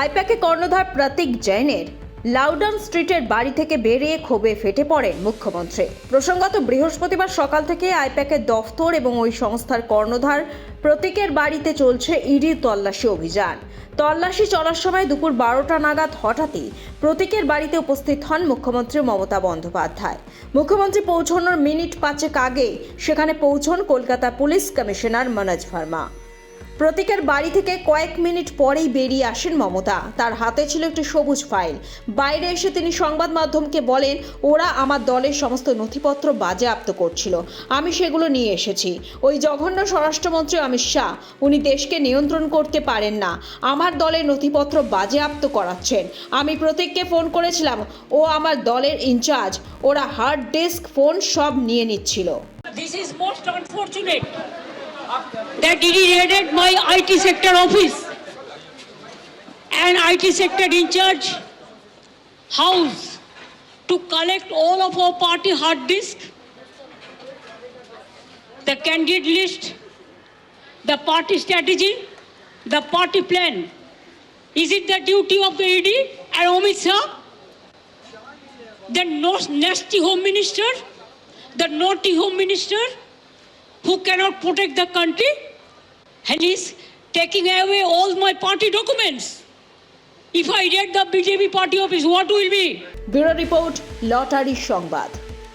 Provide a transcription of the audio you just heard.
আইপ্যাকে কর্ণধার প্রতীক জৈনের লাউডন স্ট্রিটের বাড়ি থেকে বেরিয়ে ক্ষোভে ফেটে পড়েন মুখ্যমন্ত্রী। প্রসঙ্গত, বৃহস্পতিবার সকাল থেকে আইপ্যাকের দফতর এবং ওই সংস্থার কর্ণধার প্রতীকের বাড়িতে চলছে ইডি তল্লাশি অভিযান। তল্লাশি চলার সময় দুপুর বারোটা নাগাদ হঠাৎই প্রতীকের বাড়িতে উপস্থিত হন মুখ্যমন্ত্রী মমতা বন্দ্যোপাধ্যায়। মুখ্যমন্ত্রী পৌঁছানোর মিনিট পাঁচেক আগে সেখানে পৌঁছন কলকাতা পুলিশ কমিশনার মনোজ ভার্মা। প্রতীকের বাড়ি থেকে কয়েক মিনিট পরেই বেরিয়ে আসেন মমতা। তার হাতে ছিল একটি সবুজ ফাইল। বাইরে এসে তিনি সংবাদ মাধ্যমকে বলেন, ওরা আমার দলের সমস্ত নথিপত্র বাজেয়াপ্ত করছিল। আমি সেগুলো নিয়ে এসেছি। ওই জঘন্য স্বরাষ্ট্রমন্ত্রী অমিত শাহ, উনি দেশকে নিয়ন্ত্রণ করতে পারেন না। আমার দলের নথিপত্র বাজেয়াপ্ত করাচ্ছেন। আমি প্রতীককে ফোন করেছিলাম। ও আমার দলের ইনচার্জ। ওরা হার্ড ডিস্ক ফোন সব নিয়ে নিচ্ছিল। This is most unfortunate. That he raided my IT sector office and IT sector in charge house to collect all of our party hard disk, the candidate list, the party strategy, the party plan. Is it the duty of the ED and Amit Shah? The nasty home minister, the naughty home minister who cannot protect the country and is taking away all my party documents. If I read the BJP party office, what will be? Bureau Report, Lottery সংবাদ